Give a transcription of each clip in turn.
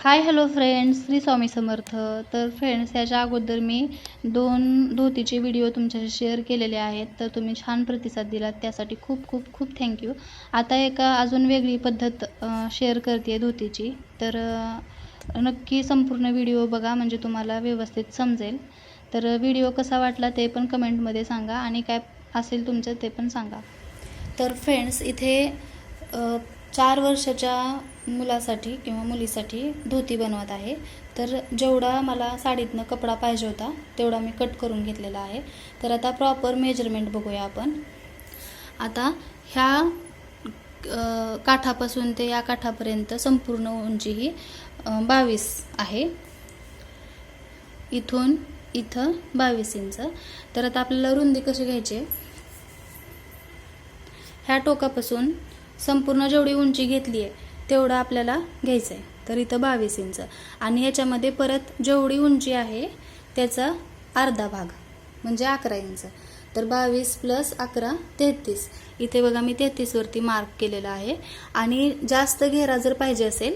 Hi hello friends Shri Swami Samarth. तर friends याच्या अगोदर मी दोन धोतीचे व्हिडिओ तुमच्याशी शेअर केलेले आहेत. तर तुम्ही छान प्रतिसाद दिलात. त्यासाठी खूप खूप खूप थँक्यू आता एका अजून वेगळी पद्धत शेअर करते धोतीची. तर नक्की संपूर्ण व्हिडिओ बघा म्हणजे तुम्हाला व्यवस्थित समजेल. तर व्हिडिओ कसा वाटला ते पण कमेंटमध्ये सांगा आणि काय असेल तुमचं ते पण सांगा. तर फ्रेंड्स इथे चार वर्षाच्या मुलासाठी किंवा मुलीसाठी धोती बनवत आहे. तर जेवढा मला साडीतनं कपडा पाहिजे होता तेवढा मी कट करून घेतलेला आहे. तर आता प्रॉपर मेजरमेंट बघूया आपण. आता ह्या काठापासून ते या काठापर्यंत संपूर्ण उंची ही बावीस आहे. इथून इथं बावीस इंच. तर आता आपल्याला रुंदी कशी घ्यायची? आहे? ह्या टोकापासून संपूर्ण जेवढी उंची घेतली आहे तेवढं आपल्याला घ्यायचं आहे तर इथं बावीस इंच. आणि याच्यामध्ये परत जेवढी उंची आहे त्याचा अर्धा भाग म्हणजे अकरा इंच. तर बावीस प्लस अकरा तेहतीस. इथे बघा मी तेहतीसवरती मार्क केलेला आहे. आणि जास्त घेरा जर पाहिजे असेल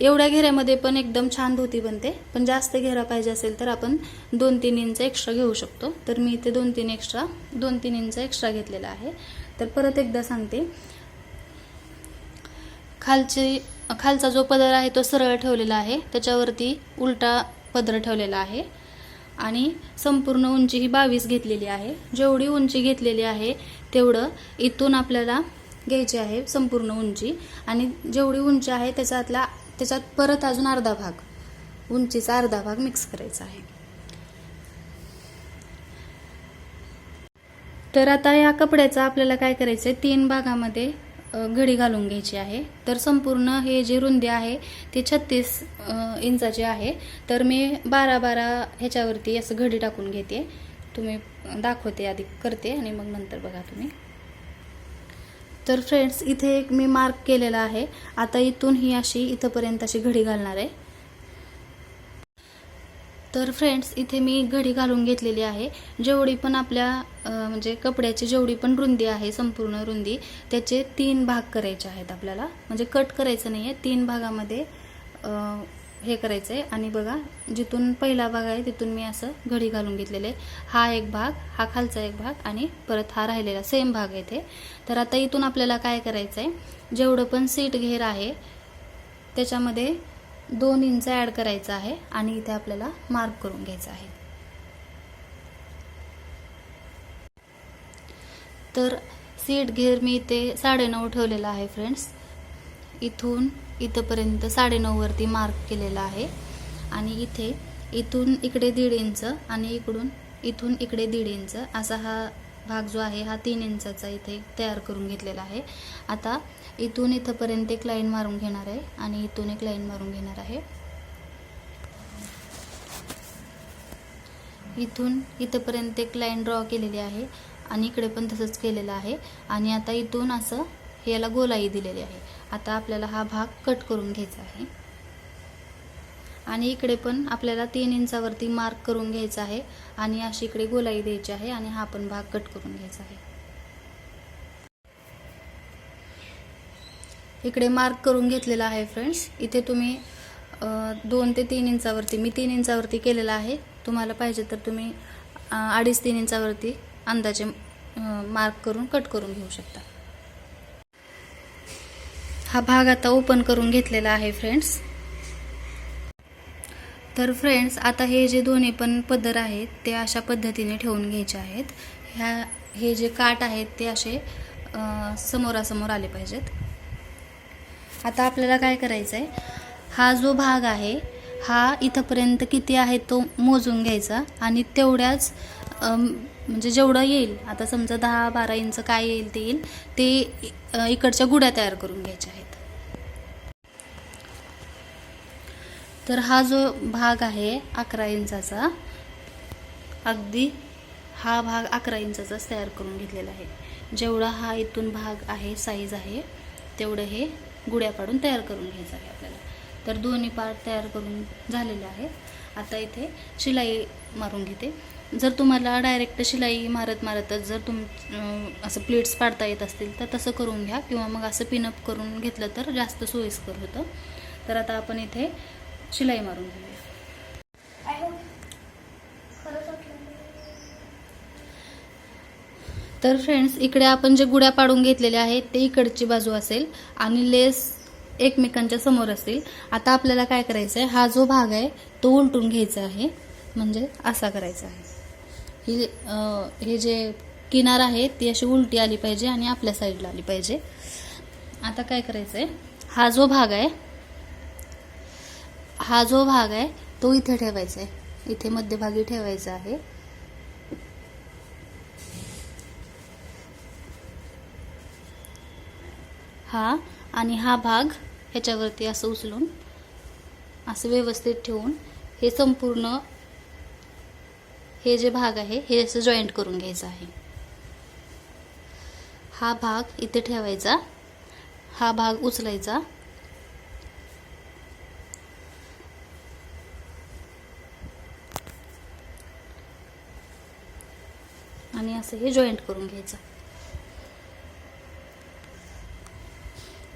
एवढ्या घेऱ्यामध्ये पण एकदम छान धोती बनते. पण जास्त घेरा पाहिजे असेल तर आपण दोन तीन इंच एक्स्ट्रा घेऊ शकतो. तर मी इथे दोन तीन एक्स्ट्रा दोन तीन इंच एक्स्ट्रा घेतलेला आहे. तर परत एकदा सांगते. खालची खालचा जो पदर आहे तो सरळ ठेवलेला आहे. त्याच्यावरती उलटा पदर ठेवलेला आहे. आणि संपूर्ण उंची ही बावीस घेतलेली आहे. जेवढी उंची घेतलेली आहे तेवढं इथून आपल्याला घ्यायची आहे संपूर्ण उंची. आणि जेवढी उंची आहे त्याच्यातला त्याच्यात परत अजून अर्धा भाग उंचीचा अर्धा भाग मिक्स करायचा आहे. तर आता या कपड्याचा आपल्याला काय करायचं आहे तीन भागामध्ये घडी घालून घ्यायची आहे. तर संपूर्ण हे जे रुंदी आहे ती छत्तीस इंचाची आहे. तर मी बारा बारा ह्याच्यावरती असं घडी टाकून घेते. तुम्ही दाखवते आधी करते आणि मग नंतर बघा तुम्ही. तर फ्रेंड्स इथे एक मी मार्क केलेला आहे. आता इथून ही अशी इथंपर्यंत अशी घडी घालणार आहे. तर फ्रेंड्स इथे मी घडी घालून घेतलेली आहे. जेवढी पण आपल्या म्हणजे कपड्याची जेवढी पण रुंदी आहे संपूर्ण रुंदी त्याचे तीन भाग करायचे आहेत आपल्याला. म्हणजे कट करायचं नाही आहे तीन भागामध्ये हे करायचं आहे आणि बघा जिथून पहिला भाग आहे तिथून मी असं घडी घालून घेतलेले हा एक भाग हा खालचा एक भाग आणि परत हा राहिलेला सेम भाग आहे इथे. तर आता इथून आपल्याला काय करायचं आहे जेवढं पण सीट घेर आहे त्याच्यामध्ये दोन इंच ॲड करायचं आहे आणि इथे आपल्याला मार्क करून घ्यायचं आहे. तर सीट घेर मी इथे साडेनऊ ठेवलेला आहे फ्रेंड्स इथून इथंपर्यंत साडेनऊवरती मार्क केलेला आहे. आणि इथे इथून इकडे दीड इंच आणि इकडून इथून इकडे दीड इंच असा हा भाग जो आहे हा तीन इंचाचा इथे तयार करून घेतलेला आहे. आता इथून इथंपर्यंत एक लाईन मारून घेणार आहे आणि इथून एक लाईन मारून घेणार आहे. इथून इथंपर्यंत एक लाईन ड्रॉ केलेली आहे आणि इकडे पण तसंच केलेलं आहे. आणि आता इथून असं हे याला गोलाई दिलेली आहे. आता आपल्याला हा भाग कट करून घ्यायचा आहे. आणि इकडे पण आपल्याला तीन इंचावरती मार्क करून घ्यायचा आहे आणि अशी इकडे गोलाई द्यायची आहे आणि हा पण भाग कट करून घ्यायचा आहे. इकडे मार्क करून घेतलेला आहे फ्रेंड्स इथे तुम्ही दोन ते तीन इंचावरती मी तीन इंचावरती केलेला आहे. तुम्हाला पाहिजे तर तुम्ही अडीच तीन इंचावरती अंदाजे मार्क करून कट करून घेऊ शकता. हा भाग आता ओपन करून घेतलेला आहे फ्रेंड्स तर फ्रेंड्स आता हे जे दोन्ही पण पदर आहेत ते अशा पद्धतीने ठेवून घ्यायचे आहेत. ह्या हे जे काठ आहेत ते असे समोरासमोर आले पाहिजेत. आता आपल्याला काय करायचं आहे हा जो भाग आहे हा इथंपर्यंत किती आहे तो मोजून घ्यायचा आणि तेवढ्याच म्हणजे जेवढं येईल आता समजा दहा बारा इंच काय येईल ते येईल ते इकडच्या गुड्या तयार करून घ्यायच्या आहेत. तर हा जो भाग आहे अकरा इंचाचा अगदी हा भाग अकरा इंचाचाच तयार करून घेतलेला आहे. जेवढा हा इथून भाग आहे साईज आहे तेवढं हे गुड्या पाडून तयार करून घ्यायचं आहे आपल्याला. तर दोन्ही पार्ट तयार करून झालेले आहेत. आता इथे शिलाई मारून घेते. जर तुम्हाला डायरेक्ट शिलाई मारत मारतच जर तुम असं प्लेट्स पाडता येत असतील तर तसं करून घ्या किंवा मग असं पिनअप करून घेतलं तर जास्त सोयीस्कर होतं. तर आता आपण इथे शिलाई मारून घेऊया तर फ्रेंड्स इकडे आपण जे गुड्या पाडून घेतलेल्या आहेत ते इकडची बाजू असेल आणि लेस एकमेकांच्या समोर असेल. आता आपल्याला काय करायचं आहे हा जो भाग आहे तो उलटून घ्यायचा आहे. म्हणजे असा करायचा आहे. ही हे जे किनार आहे ती अशी उलटी आली पाहिजे आणि आपल्या साईडला आली पाहिजे. आता काय करायचं आहे हा जो भाग आहे हा जो भाग आहे तो इथे ठेवायचा आहे. इथे मध्यभागी ठेवायचा आहे. हा आणि हा भाग ह्याच्यावरती असं उचलून असं व्यवस्थित ठेवून हे संपूर्ण हे जे भाग आहे हे असं जॉईंट करून घ्यायचं आहे. हा भाग इथे ठेवायचा. हा भाग उचलायचा. आणि असं हे जॉईंट करून घ्यायचं.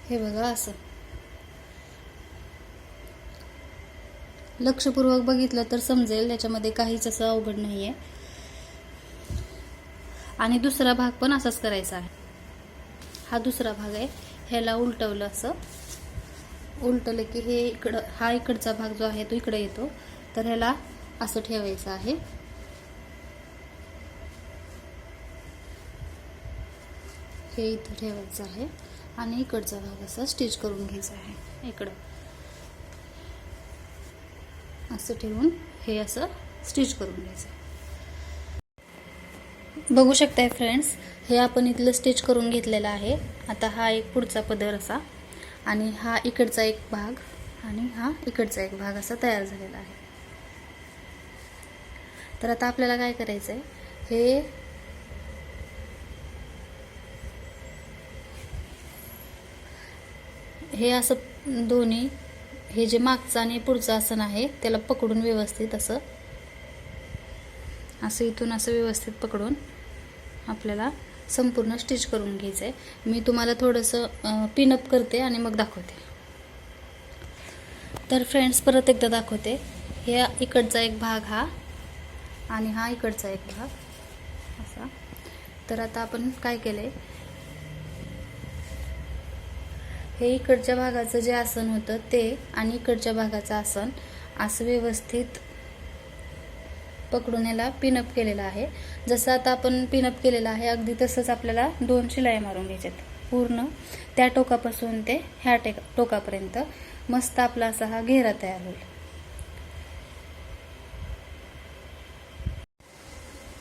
हे बघा असं. लक्षपूर्वक बघितलं तर समजेल त्याच्यामध्ये काहीच असं अवघड नाही आहे आणि दुसरा भाग पण असाच करायचा आहे. हा दुसरा भाग आहे. ह्याला उलटवलं असं. उलटलं की हे इकडं हा इकडचा भाग जो आहे तो इकडे येतो. तर ह्याला असं ठेवायचं आहे. हे इथं ठेवायचं आहे आणि इकडचा भाग असा स्टिच करून घ्यायचा आहे. इकडं. असं ठेवून हे असं स्टिच करून घ्यायचं बघू शकताय फ्रेंड्स हे आपण इथलं स्टिच करून घेतलेलं आहे. आता हा एक पुढचा पदर असा आणि हा इकडचा एक भाग आणि हा इकडचा एक भाग असा तयार झालेला आहे. तर आता आपल्याला काय करायचं आहे हे हे असं दोन्ही हे जे मागचं आणि पुढचं आसन आहे त्याला पकडून व्यवस्थित असं असं इथून असं व्यवस्थित पकडून आपल्याला संपूर्ण स्टिच करून घ्यायचं आहे मी तुम्हाला थोडंसं पिनअप करते आणि मग दाखवते. तर फ्रेंड्स परत एकदा दाखवते. हे इकडचा एक भाग हा आणि हा इकडचा एक भाग. असा. तर आता आपण काय केलं आहे हे इकडच्या भागाचं जे आसन होतं ते आणि इकडच्या भागाचं आसन असं व्यवस्थित पकडून याला पिनअप केलेलं आहे. जसं आता आपण पिनअप केलेलं आहे अगदी तसंच आपल्याला दोन शिलाई मारून घ्यायच्यात. पूर्ण त्या टोकापासून ते ह्या टेक टोकापर्यंत मस्त आपला असा हा घेरा तयार होईल.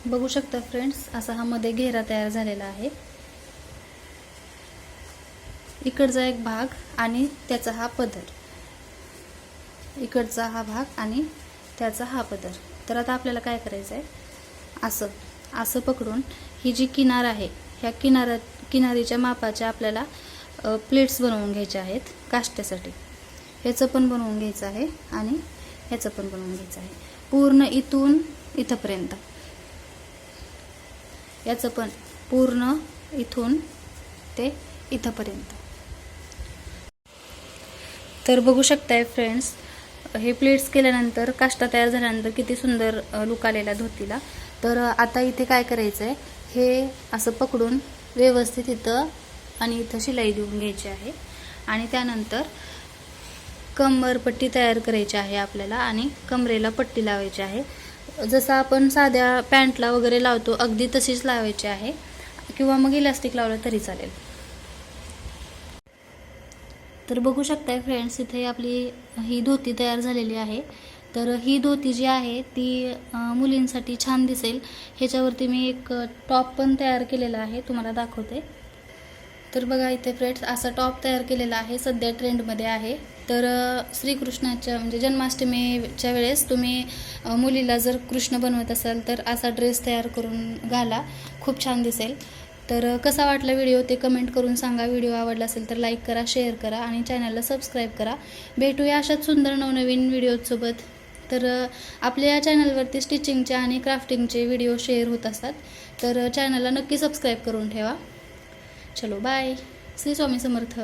बघू शकता फ्रेंड्स असा हा मध्ये घेरा तयार झालेला आहे. इकडचा एक भाग आणि त्याचा हा पदर. इकडचा हा भाग आणि त्याचा हा पदर. तर आता आपल्याला काय करायचं आहे? असं असं पकडून ही जी किनार आहे ह्या किनारा किनारीच्या मापाच्या आपल्याला प्लेट्स बनवून घ्यायच्या आहेत काष्ट्यासाठी ह्याचं पण बनवून घ्यायचं आहे आणि ह्याचं पण बनवून घ्यायचं आहे. पूर्ण इथून इथंपर्यंत. याचं पण पूर्ण इथून ते इथंपर्यंत. तर बघू शकताय फ्रेंड्स हे प्लेट्स केल्यानंतर काष्टा तयार झाल्यानंतर किती सुंदर लुक आलेला धोतीला. तर आता इथे काय करायचं आहे हे असं पकडून व्यवस्थित इथं आणि इथं शिलाई देऊन घ्यायची आहे. आणि त्यानंतर कंबरपट्टी तयार करायची आहे आपल्याला आणि कमरेला पट्टी लावायची आहे. जसं आपण साध्या पॅन्टला वगैरे लावतो अगदी तशीच लावायची आहे. किंवा मग इलास्टिक लावलं तरी चालेल. तर बघू शकताय फ्रेंड्स इथे आपली ही धोती तयार झालेली आहे. तर ही धोती जी आहे ती मुलींसाठी छान दिसेल. ह्याच्यावरती मी एक टॉप पण तयार केलेला आहे तुम्हाला दाखवते. तर बघा इथे फ्रेंड्स असा टॉप तयार केलेला आहे सध्या ट्रेंडमध्ये आहे. तर श्रीकृष्णाच्या म्हणजे जन्माष्टमीच्या वेळेस तुम्ही मुलीला जर कृष्ण बनवत असाल तर असा ड्रेस तयार करून घाला. खूप छान दिसेल. तर कसा वाटला व्हिडिओ ते कमेंट करून सांगा. व्हिडिओ आवडला असेल तर लाईक करा शेअर करा आणि चॅनलला सबस्क्राईब करा. भेटूया अशाच सुंदर नवनवीन व्हिडिओसोबत तर आपल्या या चॅनलवरती स्टिचिंगचे आणि क्राफ्टिंगचे व्हिडिओ शेअर होत असतात. तर चॅनलला नक्की सबस्क्राईब करून ठेवा. चलो बाय. श्री स्वामी समर्थ.